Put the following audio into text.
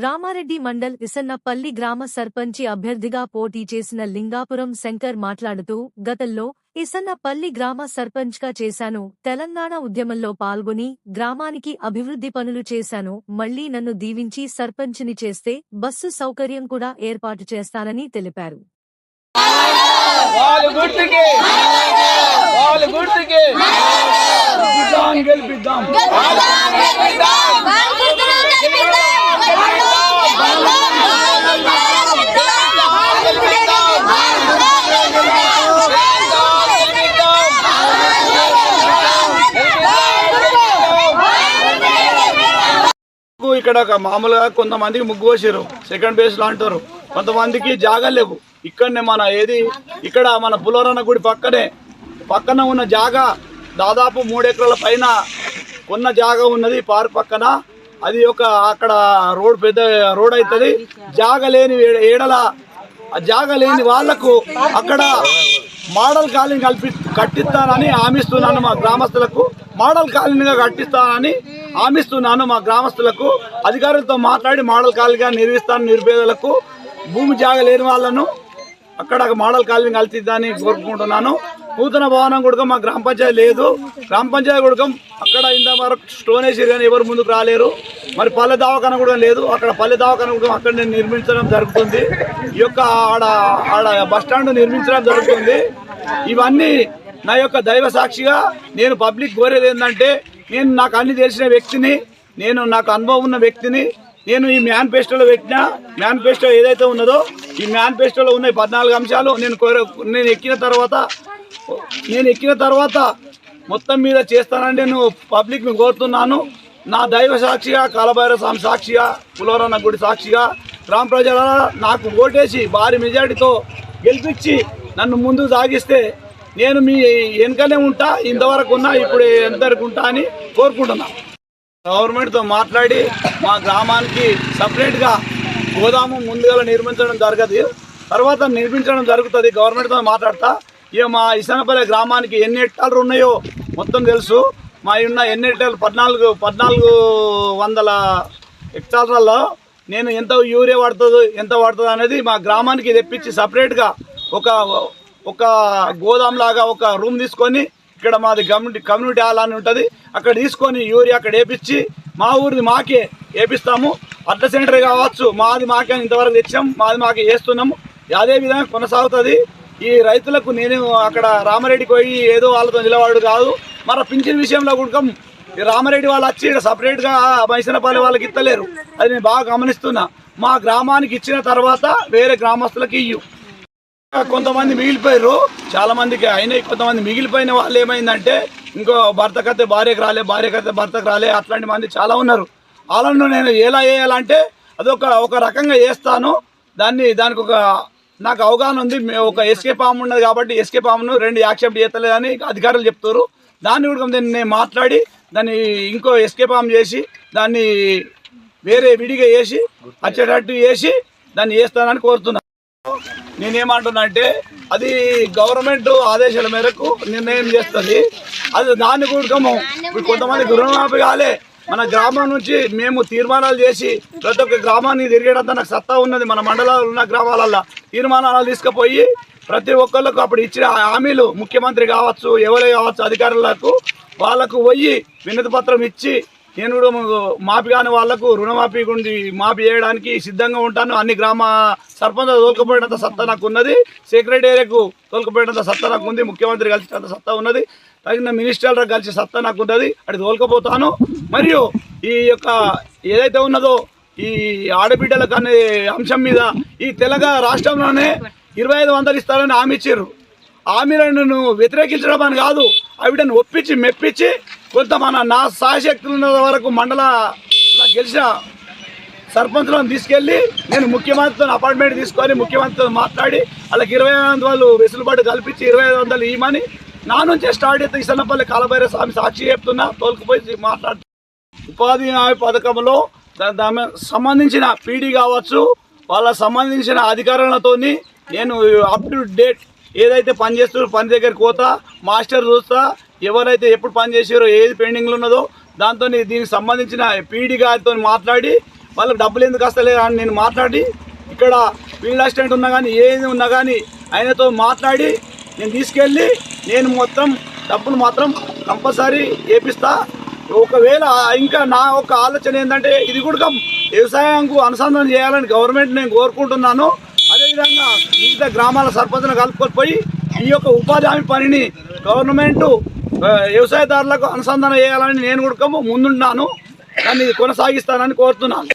రామారెడ్డి మండల్ ఇసన్నపల్లి గ్రామ సర్పంచి అభ్యర్థిగా పోటీ చేసిన లింగాపురం శంకర్ మాట్లాడుతూ గతంలో ఇసన్నపల్లి గ్రామ సర్పంచ్గా చేశాను తెలంగాణ ఉద్యమంలో పాల్గొని గ్రామానికి అభివృద్ధి పనులు చేశాను మళ్ళీ నన్ను దీవించి సర్పంచ్ని చేస్తే బస్సు సౌకర్యం కూడా ఏర్పాటు చేస్తానని తెలిపారు. గెలిపిద్దాం ఇక్కడ ఒక మామూలుగా కొంతమందికి ముగ్గు పోసారు సెకండ్ బేస్లో అంటారు. కొంతమందికి జాగా లేవు. ఇక్కడనే మన ఏది ఇక్కడ మన పులవరన్న గుడి పక్కనే పక్కన ఉన్న జాగా దాదాపు మూడు ఎకరాల పైన ఉన్న జాగా ఉన్నది. పార్క్ పక్కన. అది ఒక అక్కడ రోడ్ పెద్ద రోడ్ అవుతుంది జాగ లేని ఏడల ఆ జాగ లేని వాళ్ళకు అక్కడ మోడల్ కాలనీ కల్పి కట్టిస్తానని హామీస్తున్నాను మా గ్రామస్తులకు. మోడల్ కాలనీగా కట్టిస్తానని హామీస్తున్నాను మా గ్రామస్తులకు అధికారులతో మాట్లాడి మోడల్ కాలనీగా నిర్మిస్తాను నిరుపేదలకు భూమి జాగ లేని వాళ్ళను అక్కడ మోడల్ కాలనీ కల్పిద్దాన్ని కోరుకుంటున్నాను. నూతన భవనం కూడా మా గ్రామ పంచాయతీ లేదు. గ్రామ పంచాయతీ కూడా అక్కడ ఇంత వరకు స్టోన్ వేసి కానీ ఎవరు ముందుకు రాలేరు. మరి పల్లె దవాఖాన కూడా లేదు. అక్కడ పల్లె దవాఖాన కూడా అక్కడ నేను నిర్మించడం జరుగుతుంది. ఈ యొక్క ఆడ ఆడ బస్ స్టాండ్ నిర్మించడం జరుగుతుంది. ఇవన్నీ నా యొక్క దైవ సాక్షిగా నేను పబ్లిక్ కోరేది ఏంటంటే నేను నాకు అన్ని తెలిసిన వ్యక్తిని నేను నాకు అనుభవం ఉన్న వ్యక్తిని నేను ఈ మేనిఫెస్టోలో పెట్టిన మేనిఫెస్టో ఏదైతే ఉన్నదో ఈ మేనిఫెస్టోలో ఉన్న పద్నాలుగు అంశాలు నేను కోర నేను ఎక్కిన తర్వాత నేను ఎక్కిన తర్వాత మొత్తం మీద చేస్తానని నేను పబ్లిక్ని కోరుతున్నాను. నా దైవ సాక్షిగా కాలభైర స్వామి సాక్షిగా పులవరన్న గుడి సాక్షిగా గ్రామ ప్రజల నాకు ఓటేసి భారీ మెజార్టీతో గెలిపించి నన్ను ముందుకు సాగిస్తే నేను మీ వెనకనే ఉంటా ఇంతవరకు ఉన్నా ఇప్పుడు ఎంతవరకు ఉంటా అని కోరుకుంటున్నాను గవర్నమెంట్తో మాట్లాడి మా గ్రామానికి సపరేట్గా గోదాము ముందుగా నిర్మించడం జరగదు. తర్వాత నిర్మించడం జరుగుతుంది గవర్నమెంట్తో మాట్లాడతా. ఇక మా ఇసనపల్లి గ్రామానికి ఎన్ని హెక్టార్లు ఉన్నాయో మొత్తం తెలుసు. మా ఉన్న ఎన్ని హెక్టార్లు? పద్నాలుగు పద్నాలుగు వందల హెక్టార్లలో నేను ఎంత యూరియా పడుతుందో ఎంత పడుతుందో అనేది మా గ్రామానికి తెప్పించి సపరేట్గా ఒక ఒక గోదాం లాగా ఒక రూమ్ తీసుకొని ఇక్కడ మాది కమ్యూనిటీ కమ్యూనిటీ హాల్ అని ఉంటుంది. అక్కడ తీసుకొని యూరియా అక్కడ వేపించి మా ఊరిది మాకే వేపిస్తాము. అడ్డ సెంటర్ కావచ్చు. మాది మాకే ఇంతవరకు తెచ్చాం. మాది మాకే వేస్తున్నాము అదే విధంగా కొనసాగుతుంది. ఈ రైతులకు నేను అక్కడ రామారెడ్డికి పోయి ఏదో వాళ్ళతో నిలవాడు కాదు. మన పింఛన్ విషయంలో కూడా రామారెడ్డి వాళ్ళు వచ్చి ఇక్కడ సపరేట్గా మైసనపల్లి వాళ్ళకి ఇస్తలేరు. అది నేను బాగా గమనిస్తున్నా. మా గ్రామానికి ఇచ్చిన తర్వాత వేరే గ్రామస్తులకి ఇయ్యు. కొంతమంది మిగిలిపోయారు. చాలా మందికి అయినాయి. కొంతమంది మిగిలిపోయిన వాళ్ళు ఏమైందంటే ఇంకో భర్తకైతే భార్యకు రాలే భార్యకైతే భర్తకు రాలే అట్లాంటి మంది చాలా ఉన్నారు. వాళ్ళను నేను ఎలా వేయాలంటే అదొక ఒక రకంగా వేస్తాను దాన్ని దానికి ఒక నాకు అవగాహన ఉంది. ఒక ఎస్కే పాము ఉన్నది కాబట్టి ఎస్కే పామును రెండు యాక్సెప్ట్ చేస్తలేదని అధికారులు చెప్తారు. దాన్ని కూడా నేను నేను మాట్లాడి దాన్ని ఇంకో ఎస్కే పాము చేసి దాన్ని వేరే విడిగా వేసి వచ్చేటట్టు వేసి దాన్ని వేస్తానని కోరుతున్నాను. నేనేమంటున్నా అంటే అది గవర్నమెంట్ ఆదేశాల మేరకు నిర్ణయం చేస్తుంది. అది దాన్ని కూడకము. ఇప్పుడు కొంతమంది రుణమాఫీ కాలే. మన గ్రామం నుంచి మేము తీర్మానాలు చేసి ప్రతి ఒక్క గ్రామాన్ని తిరిగేటంత నాకు సత్తా ఉన్నది. మన మండలాలు ఉన్న గ్రామాలల్లో తీర్మానాలు తీసుకుపోయి ప్రతి ఒక్కళ్ళకు అప్పుడు ఇచ్చిన హామీలు ముఖ్యమంత్రి కావచ్చు ఎవరే కావచ్చు అధికారులకు వాళ్ళకు పోయి వినతి పత్రం ఇచ్చి నేను కూడా మాఫీ కాని వాళ్ళకు రుణమాఫీ గుండి మాఫీ చేయడానికి సిద్ధంగా ఉంటాను. అన్ని గ్రామ సర్పంచ్ తోలుకుపోయినంత సత్తా నాకు ఉన్నది. సెక్రటేరియకు తోలుకుపోయినంత సత్తా నాకు ఉంది. ముఖ్యమంత్రి కలిసినంత సత్తా ఉన్నది. తగిన మినిస్టర్లు కలిసి సత్తా నాకు ఉన్నది. అది తోలుకపోతాను. మరియు ఈ యొక్క ఏదైతే ఉన్నదో ఈ ఆడబిడ్డలకు అనే అంశం మీద ఈ తెలంగాణ రాష్ట్రంలోనే ఇరవై ఐదు వందలు ఇస్తారని హామీ ఇచ్చారు. హామీలను వ్యతిరేకించడం అని కాదు. ఆవిడని ఒప్పించి మెప్పించి కొంత మన నా సాయశక్తులు వరకు మండల గెలిచిన సర్పంచ్లను తీసుకెళ్ళి నేను ముఖ్యమంత్రితో అపాయింట్మెంట్ తీసుకొని ముఖ్యమంత్రితో మాట్లాడి వాళ్ళకి ఇరవై ఐదు వందలు వెసులుబాటు కల్పించి ఇరవై ఐదు వందలు ఇవ్వమని నా నుంచే స్టార్ట్ అయితే ఇసన్నపల్లి కాలభైర స్వామి సాక్షి చెప్తున్నా తోలుకుపోయి మాట్లాడుతున్నా ఉపాధి హామీ పథకంలో దాని సంబంధించిన పీడీ కావచ్చు వాళ్ళ సంబంధించిన అధికారులతో నేను అప్ టు డేట్ ఏదైతే పని చేస్తారో పని దగ్గరికి పోతా మాస్టర్ చూస్తా ఎవరైతే ఎప్పుడు పని చేసారో ఏది పెండింగ్లో ఉన్నదో దాంతో దీనికి సంబంధించిన పీడీ గారితో మాట్లాడి వాళ్ళకి డబ్బులు ఎందుకు వస్తలేదు అని నేను మాట్లాడి ఇక్కడ ఫీల్డ్ అసిస్టెంట్ ఉన్నా కానీ ఏది ఉన్నా కానీ ఆయనతో మాట్లాడి నేను తీసుకెళ్ళి నేను మొత్తం డబ్బులు మాత్రం కంపల్సరీ చేపిస్తా. ఒకవేళ ఇంకా నా ఒక ఆలోచన ఏంటంటే ఇది కూడా వ్యవసాయంకు అనుసంధానం చేయాలని గవర్నమెంట్ నేను కోరుకుంటున్నాను. అదేవిధంగా వివిధ గ్రామాల సర్పంచ్ను కలుపుకొని ఈ యొక్క ఉపాధి హామీ పనిని గవర్నమెంట్ వ్యవసాయదారులకు అనుసంధానం చేయాలని నేను కూడా ముందున్నాను దాన్ని కొనసాగిస్తానని కోరుతున్నాను.